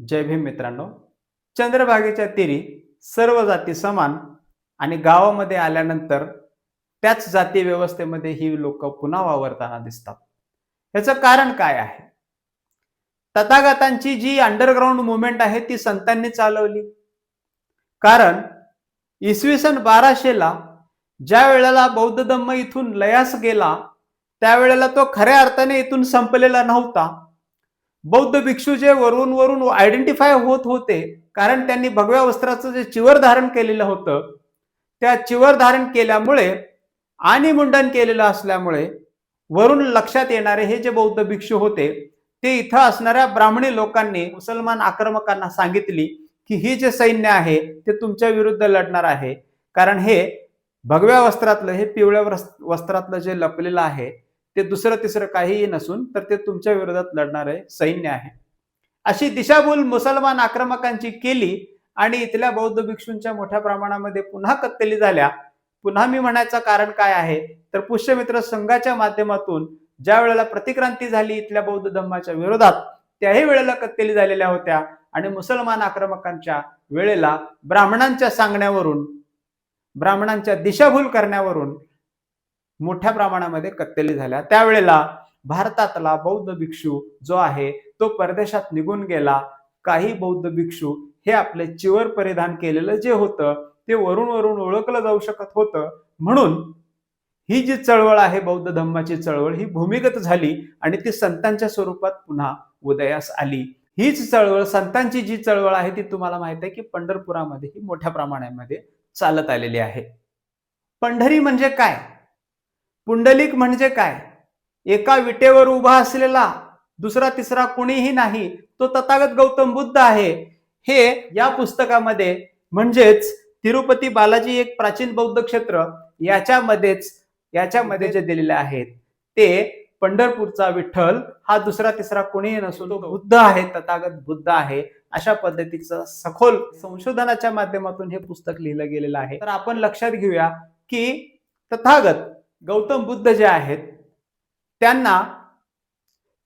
जय भीम मित्रांनो. चंद्रभागेच्या तीरी सर्व जाती समान आणि गावामध्ये आल्यानंतर त्याच जाती व्यवस्थेमध्ये ही लोक पुन्हा वावरताना दिसतात. याचं कारण काय आहे? तथागतांची जी अंडरग्राऊंड मुवमेंट आहे ती संतांनी चालवली. कारण इसवी सन बाराशेला ज्या वेळेला बौद्ध धम्म इथून लयास गेला त्यावेळेला तो खऱ्या अर्थाने इथून संपलेला नव्हता. बौद्ध भिक्षू जे वरून वरून आयडेंटिफाय होत होते. कारण त्यांनी भगव्या वस्त्राचं जे चिवर धारण केलेलं होतं त्या चिवर धारण केल्यामुळे आणि मुंडन केलेलं असल्यामुळे वरून लक्षात येणारे हे जे बौद्ध भिक्षू होते ते इथं असणाऱ्या ब्राह्मणी लोकांनी मुसलमान आक्रमकांना सांगितली की ही जे सैन्य आहे ते तुमच्या विरुद्ध लढणार आहे. कारण हे भगव्या वस्त्रातलं हे पिवळ्या वस्त्रातलं जे लपलेलं आहे ते दुसरं तिसरं काहीही नसून तर ते तुमच्या विरोधात लढणारे सैन्य आहे. अशी दिशाभूल मुसलमान आक्रमकांची केली आणि इथल्या बौद्ध भिक्षूंच्या मोठ्या प्रमाणामध्ये पुन्हा कत्तली झाल्या. पुन्हा मी म्हणायचं कारण काय आहे? तर पुष्यमित्र संघाच्या माध्यमातून ज्या वेळेला प्रतिक्रांती झाली इथल्या बौद्ध धम्माच्या विरोधात त्याही वेळेला कत्तली झालेल्या होत्या आणि मुसलमान आक्रमकांच्या वेळेला ब्राह्मणांच्या सांगण्यावरून ब्राह्मणांच्या दिशाभूल करण्यावरून मोठ्या प्रमाणामध्ये कत्तली झाल्या. त्यावेळेला भारतातला बौद्ध भिक्षू जो आहे तो परदेशात निघून गेला. काही बौद्ध भिक्षू हे आपले चिवर परिधान केलेलं जे होतं ते वरून वरून ओळखलं जाऊ शकत होतं. म्हणून ही जी चळवळ आहे बौद्ध धम्माची चळवळ ही भूमिगत झाली आणि ती संतांच्या स्वरूपात पुन्हा उदयास आली. हीच चळवळ संतांची जी चळवळ आहे ती तुम्हाला माहीत आहे की पंढरपुरामध्ये ही मोठ्या प्रमाणामध्ये चालत आलेली आहे. पंढरी म्हणजे काय? पुंडलिक म्हणजे काय? एका विटेवर उभा असलेला दुसरा तिसरा कोणीही नाही तो तथागत गौतम बुद्ध आहे. हे या पुस्तकामध्ये म्हणजेच तिरुपती बालाजी एक प्राचीन बौद्ध क्षेत्र याच्यामध्येच याच्यामध्ये जे दिलेले आहेत ते पंढरपूरचा विठ्ठल हा दुसरा तिसरा कोणीही नसून तो बुद्ध आहे तथागत बुद्ध आहे अशा पद्धतीचं सखोल संशोधनाच्या माध्यमातून हे पुस्तक लिहिलं गेलेलं आहे. तर आपण लक्षात घेऊया की तथागत गौतम बुद्ध जे आहेत त्यांना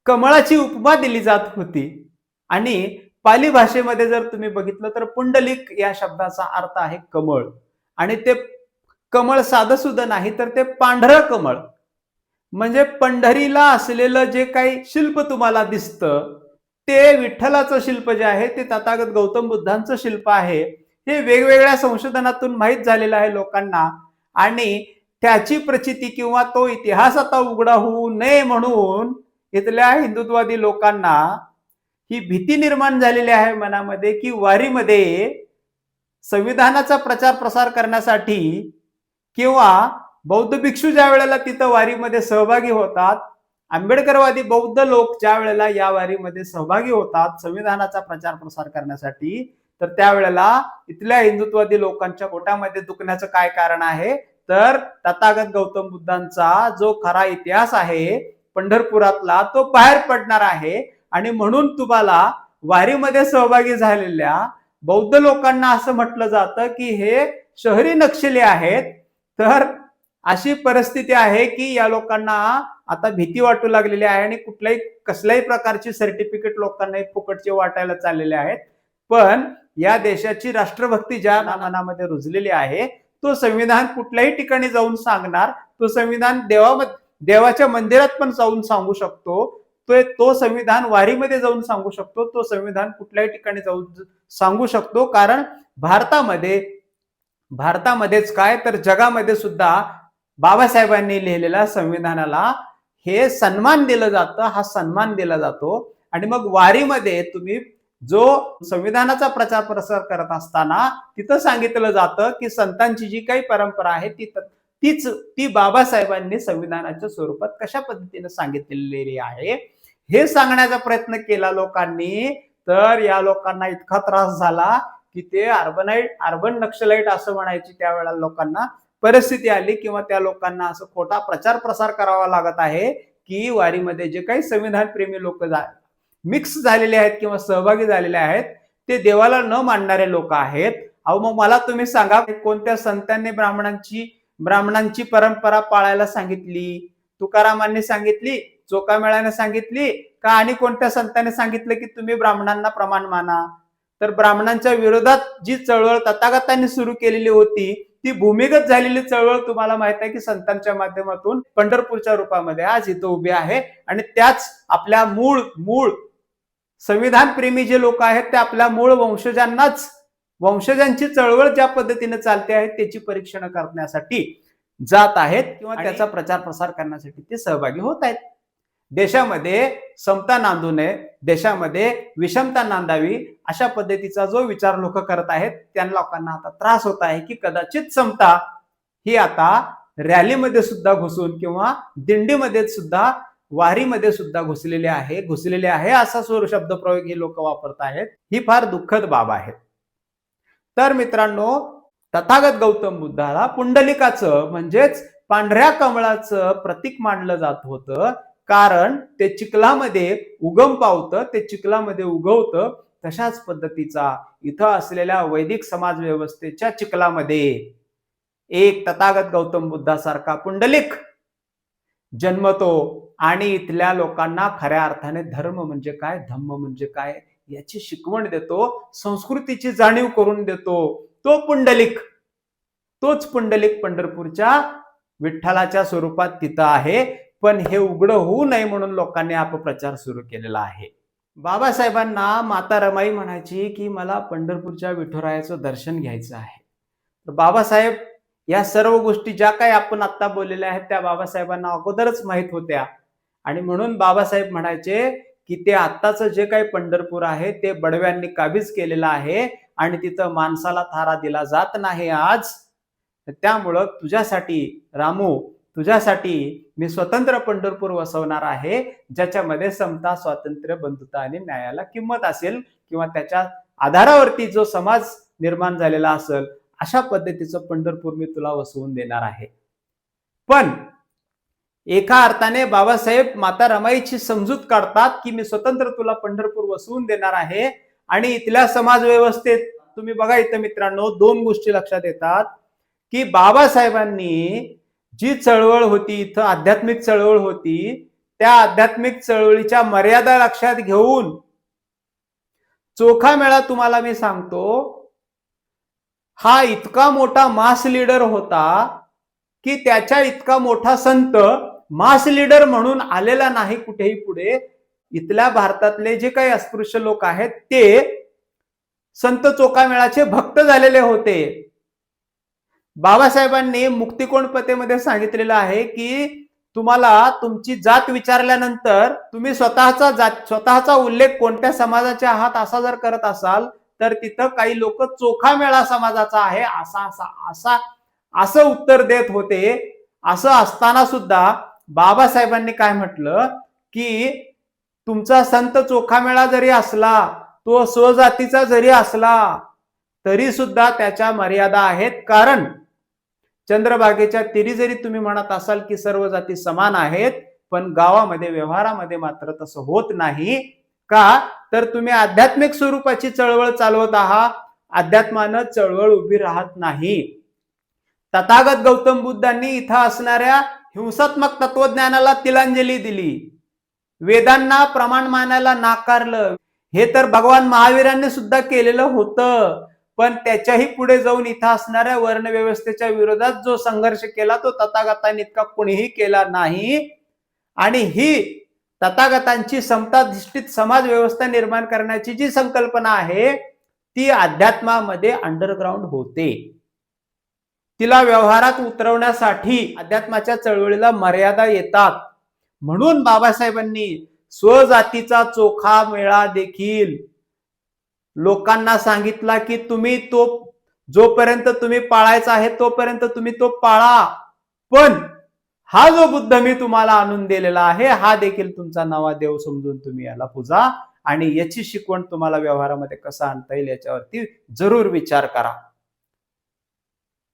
कमळाची उपमा दिली जात होती. आणि पाली भाषेमध्ये जर तुम्ही बघितलं तर पुंडलिक या शब्दाचा अर्थ आहे कमळ. आणि ते कमळ साधं सुद्धा नाही तर ते पांढरं कमळ. म्हणजे पंढरीला असलेलं जे काही शिल्प तुम्हाला दिसतं ते विठ्ठलाचं शिल्प जे आहे ते तथागत गौतम बुद्धांचं शिल्प आहे. हे वेगवेगळ्या संशोधनातून माहीत झालेलं आहे लोकांना. आणि त्याची प्रचिती किंवा तो इतिहास आता उघडा होऊ नये म्हणून इथल्या हिंदुत्ववादी लोकांना ही भीती निर्माण झालेली आहे मनामध्ये की वारीमध्ये संविधानाचा प्रचार प्रसार करण्यासाठी किंवा बौद्ध भिक्षू ज्या वेळेला तिथं वारीमध्ये सहभागी होतात आंबेडकरवादी बौद्ध लोक ज्या वेळेला या वारीमध्ये सहभागी होतात संविधानाचा प्रचार प्रसार करण्यासाठी तर त्यावेळेला इथल्या हिंदुत्ववादी लोकांच्या गोटामध्ये दुखण्याचं काय कारण आहे? तर तथागत गौतम बुद्धांचा जो खरा इतिहास आहे पंढरपुरातला तो बाहेर पडणार आहे. आणि म्हणून तुम्हाला वारीमध्ये सहभागी झालेल्या बौद्ध लोकांना असं म्हटलं जातं की हे शहरी नक्षली आहेत. तर अशी परिस्थिती आहे की या लोकांना आता भीती वाटू लागलेली आहे आणि कुठल्याही कसल्याही प्रकारची सर्टिफिकेट लोकांना फुकटचे वाटायला चाललेले आहेत. पण या देशाची राष्ट्रभक्ती ज्या मनामध्ये रुजलेली आहे तो संविधान कुठल्याही ठिकाणी जाऊन सांगणार तो संविधान देवामध्ये देवाच्या मंदिरात पण जाऊन सांगू शकतो. तो तो संविधान वारीमध्ये जाऊन सांगू शकतो. तो संविधान कुठल्याही ठिकाणी जाऊन सांगू शकतो. कारण भारतामध्ये भारतामध्येच काय तर जगामध्ये सुद्धा बाबासाहेबांनी लिहिलेल्या संविधानाला हे सन्मान दिलं जातं हा सन्मान दिला जातो. आणि मग वारीमध्ये तुम्ही जो संविधानाचा प्रचार प्रसार करत असताना तिथं सांगितलं जातं की संतांची जी काही परंपरा आहे ती तीच ती बाबासाहेबांनी संविधानाच्या स्वरूपात कशा पद्धतीने सांगितलेली आहे? हे सांगण्याचा प्रयत्न केला लोकांनी तर या लोकांना इतका त्रास झाला की ते अर्बनाईट अर्बन नक्षलाईट असं म्हणायची त्यावेळेला लोकांना. परिस्थिती आली किंवा त्या लोकांना असं खोटा प्रचार प्रसार करावा लागत आहे की वारीमध्ये जे काही संविधान प्रेमी लोक मिक्स झालेले आहेत किंवा सहभागी झालेले आहेत ते देवाला न मानणारे लोक आहेत. अहो मग मला तुम्ही सांगा कोणत्या संतांनी ब्राह्मणांची ब्राह्मणांची परंपरा पाळायला सांगितली? तुकारामांनी सांगितली? चोकामेळाने सांगितली? का आणि कोणत्या संतांनी सांगितलं की तुम्ही ब्राह्मणांना प्रमाण माना? तर ब्राह्मणांच्या विरोधात जी चळवळ तथागतांनी सुरू केलेली होती ती भूमिगत झालेली चळवळ तुम्हाला माहीत आहे की संतांच्या माध्यमातून पंढरपूरच्या रूपामध्ये आज इथं उभी आहे. आणि त्याच आपल्या मूळ मूळ संविधान प्रेमी जे लोक आहेत ते आपल्या मूळ वंशजांनाच वंशजांची चळवळ ज्या पद्धतीने चालते आहे त्याची परीक्षण करण्यासाठी जात आहेत किंवा त्याचा प्रचार प्रसार करण्यासाठी ते सहभागी होत आहेत. देशामध्ये समता नांदू नये देशामध्ये विषमता नांदावी अशा पद्धतीचा जो विचार लोक करत आहेत त्या लोकांना आता त्रास होत आहे की कदाचित समता ही आता रॅलीमध्ये सुद्धा घुसून किंवा दिंडीमध्ये सुद्धा वारीमध्ये सुद्धा घुसलेले आहे घुसलेले आहे असा स्वर शब्दप्रयोग हे लोक वापरत आहेत. ही फार दुःखद बाब आहे. तर मित्रांनो तथागत गौतम बुद्धाला पुंडलिकाचं म्हणजेच पांढऱ्या कमळाचं प्रतीक मानलं जात होतं. कारण ते चिखलामध्ये उगम पावतं ते चिखलामध्ये उगवतं तशाच पद्धतीचा इथं असलेल्या वैदिक समाज व्यवस्थेच्या चिखलामध्ये एक तथागत गौतम बुद्धासारखा पुंडलिक जन्मतो. आणि इथल्या लोकांना खऱ्या अर्थाने धर्म म्हणजे काय? धम्म म्हणजे काय? याची शिकवण देतो संस्कृतीची जाणीव करून देतो. तो पुंडलिक तोच पुंडलिक पंढरपूरच्या विठ्ठलाच्या स्वरूपात तिथं आहे. पण हे उघड होऊ नये म्हणून लोकांनी अपप्रचार सुरू केलेला आहे. बाबासाहेबांना माता रमाई म्हणायची की मला पंढरपूरच्या विठुरायाचं दर्शन घ्यायचं आहे. तर बाबासाहेब या सर्व गोष्टी ज्या काही आपण आता बोललेल्या आहेत त्या बाबासाहेबांना अगोदरच माहीत होत्या. आणि म्हणून बाबासाहेब म्हणायचे की ते आत्ताचं जे काही पंढरपूर आहे ते बडव्यांनी काबीज केलेलं आहे आणि तिथं माणसाला थारा दिला जात नाही आज. त्यामुळं तुझ्यासाठी रामू तुझ्यासाठी मी स्वतंत्र पंढरपूर वसवणार आहे ज्याच्यामध्ये समता स्वातंत्र्य बंधुता आणि न्यायाला किंमत असेल किंवा त्याच्या आधारावरती जो समाज निर्माण झालेला असेल अशा पद्धतीचं पंढरपूर मी तुला वसवून देणार आहे. पण एका अर्थाने बाबासाहेब माता रमाईची समजूत काढतात की मी स्वतंत्र तुला पंढरपूर वसवून देणार आहे. आणि इथल्या समाज व्यवस्थेत तुम्ही बघा इथं मित्रांनो दोन गोष्टी लक्षात येतात. की बाबासाहेबांनी जी चळवळ होती इथं आध्यात्मिक चळवळ होती त्या आध्यात्मिक चळवळीच्या मर्यादा लक्षात घेऊन चोखा मेळा तुम्हाला मी सांगतो. हा इतका मोठा मास लीडर होता की त्याच्या इतका मोठा संत मास लीडर म्हणून आलेला नाही कुठेही पुढे. इथल्या भारतातले जे काही अस्पृश्य लोक आहेत ते संत चोकामेळाचे भक्त झालेले होते. बाबासाहेबांनी मुक्तिकोण पतेमध्ये सांगितलेलं आहे की तुम्हाला तुमची जात विचारल्यानंतर तुम्ही स्वतःचा जात स्वतःचा उल्लेख कोणत्या समाजाच्या आहात असा जर करत असाल तर तिथं काही लोक चोखा मेळा समाजाचा आहे असा असा असा असं उत्तर देत होते. असं असताना सुद्धा बाबासाहेबांनी काय म्हटलं? की तुमचा संत चोखामेळा जरी असला तो स्वजातीचा जरी असला तरी सुद्धा त्याच्या मर्यादा आहेत. कारण चंद्रभागेच्या तिरी जरी तुम्ही म्हणत असाल की सर्व जाती समान आहेत पण गावामध्ये व्यवहारामध्ये मात्र तसं होत नाही. का? तर तुम्ही आध्यात्मिक स्वरूपाची चळवळ चालवत आहात. अध्यात्मानं चळवळ उभी राहत नाही. तथागत गौतम बुद्धांनी इथं असणाऱ्या हिंसात्मक तत्वज्ञानाला तिलांजली दिली. वेदांना प्रमाण मानायला नाकारलं. हे तर भगवान महावीरांनी सुद्धा केलेलं होतं. पण त्याच्याही पुढे जाऊन इथं असणाऱ्या वर्णव्यवस्थेच्या विरोधात जो संघर्ष केला तो तथागतांनी इतका कोणीही केला नाही. आणि ही तथागतांची समताधिष्ठित समाज व्यवस्था निर्माण करण्याची जी संकल्पना आहे ती अध्यात्मामध्ये अंडरग्राऊंड होते. तिला व्यवहारात उतरवण्यासाठी अध्यात्माच्या चळवळीला मर्यादा येतात. म्हणून बाबासाहेबांनी स्वजातीचा चोखा मेळा देखील. लोकांना सांगितला की तुम्ही तो जोपर्यंत तुम्ही पाळायचा आहे तोपर्यंत तुम्ही तो पाळा. पण हा जो बुद्ध मी तुम्हाला आणून दिलेला आहे हा देखील तुमचा नवा देव समजून तुम्ही याला पूजा. आणि याची शिकवण तुम्हाला व्यवहारामध्ये कसा आणता येईल याच्यावरती जरूर विचार करा.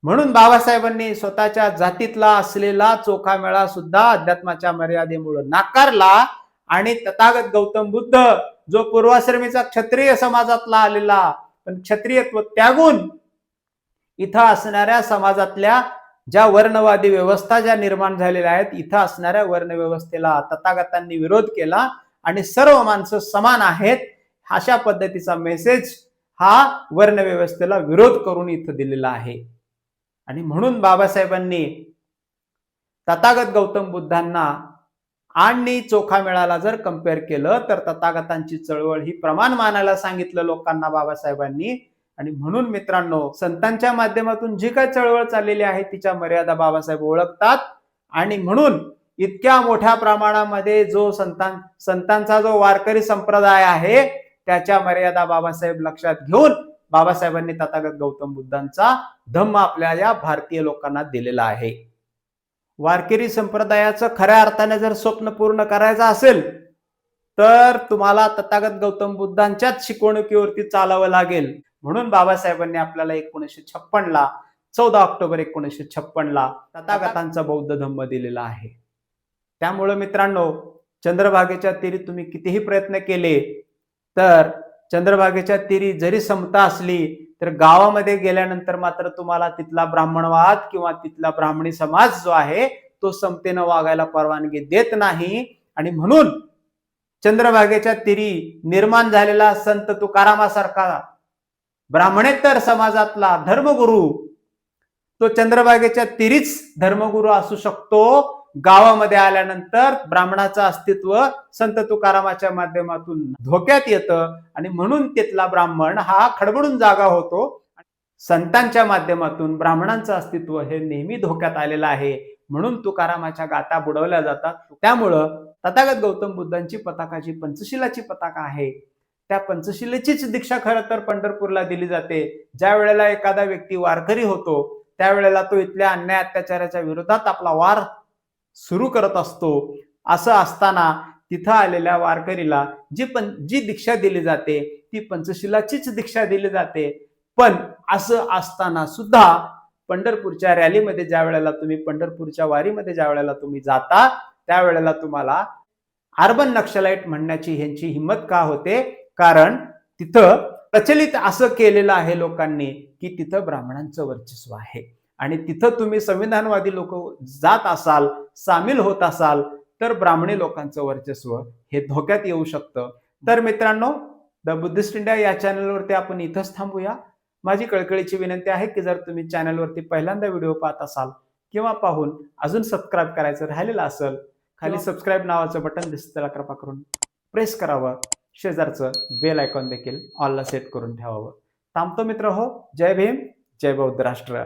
म्हणून बाबासाहेबांनी स्वतःच्या जातीतला असलेला चोखा मेळा सुद्धा अध्यात्माच्या मर्यादेमुळे नाकारला आणि तथागत गौतम बुद्ध जो पूर्वाश्रमीचा क्षत्रिय समाजातला आलेला पण क्षत्रियत्व त्यागून इथं असणाऱ्या समाजातल्या ज्या वर्णवादी व्यवस्था ज्या निर्माण झालेल्या आहेत इथं असणाऱ्या वर्ण व्यवस्थेला तथागतांनी विरोध केला आणि सर्व माणसं समान आहेत अशा पद्धतीचा मेसेज हा वर्णव्यवस्थेला विरोध करून इथं दिलेला आहे. आणि म्हणून बाबासाहेबांनी तथागत गौतम बुद्धांना आणि चोखा मेळाला जर कंपेअर केलं तर तथागतांची चळवळ ही प्रमाण मानायला सांगितलं लोकांना बाबासाहेबांनी. आणि म्हणून मित्रांनो संतांच्या माध्यमातून जी काय चळवळ चाललेली आहे तिच्या मर्यादा बाबासाहेब ओळखतात. आणि म्हणून इतक्या मोठ्या प्रमाणामध्ये जो संतान संतांचा जो वारकरी संप्रदाय आहे त्याच्या मर्यादा बाबासाहेब लक्षात घेऊन बाबासाहेबांनी तथागत गौतम बुद्धांचा धम्म आपल्या या भारतीय लोकांना दिलेला आहे. वारकरी संप्रदायाचं खऱ्या अर्थाने जर स्वप्न पूर्ण करायचं असेल तर तुम्हाला तथागत गौतम बुद्धांच्याच शिकवणुकीवरती चालावं लागेल. म्हणून बाबासाहेबांनी आपल्याला एकोणीसशे छप्पनला चौदा ऑक्टोबर एकोणीसशे छप्पनला तथागतांचा बौद्ध धम्म दिलेला आहे. त्यामुळं मित्रांनो चंद्रभागेच्या तिरी तुम्ही कितीही प्रयत्न केले तर चंद्रभागेच्या तीरी जरी समता असली तर गावामध्ये गेल्यानंतर मात्र तुम्हाला तिथला ब्राह्मणवाद किंवा तिथला ब्राह्मणी समाज जो आहे तो समतेनं वागायला परवानगी देत नाही. आणि म्हणून चंद्रभागेच्या तीरी निर्माण झालेला संत तुकारामासारखा ब्राह्मणेतर समाजातला धर्मगुरू तो चंद्रभागेच्या तिरीच धर्मगुरू असू शकतो. गावामध्ये आल्यानंतर ब्राह्मणाचं अस्तित्व संत तुकारामाच्या माध्यमातून धोक्यात येतं. आणि म्हणून तिथला ब्राह्मण हा खडबडून जागा होतो. संतांच्या माध्यमातून ब्राह्मणांचं अस्तित्व हे नेहमी धोक्यात आलेलं आहे. म्हणून तुकारामाच्या गाता बुडवल्या जातात. त्यामुळं तथागत गौतम बुद्धांची पताका जी पंचशिलाची पताका आहे त्या पंचशिलेचीच दीक्षा खरं तर पंढरपूरला दिली जाते. ज्या वेळेला एखादा व्यक्ती वारकरी होतो त्यावेळेला तो इथल्या अन्याय अत्याचाराच्या विरोधात आपला वार सुरू करत असतो. असं असताना तिथं आलेल्या वारकरीला जी पण जी दीक्षा दिली जाते ती पंचशिलाचीच दीक्षा दिली जाते. पण असं असताना सुद्धा पंढरपूरच्या रॅलीमध्ये ज्या वेळेला तुम्ही पंढरपूरच्या वारीमध्ये ज्या वेळेला तुम्ही जाता त्यावेळेला तुम्हाला अर्बन नक्षलाईट म्हणण्याची ह्यांची हिंमत का होते? कारण तिथं प्रचलित असं केलेलं आहे लोकांनी की तिथं ब्राह्मणांचं वर्चस्व आहे. आणि तिथं तुम्ही संविधानवादी लोक जात असाल सामील होत असाल तर ब्राह्मणी लोकांचं वर्चस्व हे धोक्यात येऊ शकतं. तर मित्रांनो द बुद्धिस्ट इंडिया या चॅनलवरती आपण इथंच थांबूया. माझी कळकळीची विनंती आहे की जर तुम्ही चॅनलवरती पहिल्यांदा व्हिडिओ पाहत असाल किंवा पाहून अजून सबस्क्राईब करायचं राहिलेलं असेल खाली सबस्क्राईब नावाचं बटन दिसतं त्याला कृपा करून प्रेस करावं. शेजारचं बेल आयकॉन देखील ऑलला सेट करून ठेवावं. थांबतो मित्र हो. जय भीम. जय बौद्ध राष्ट्र.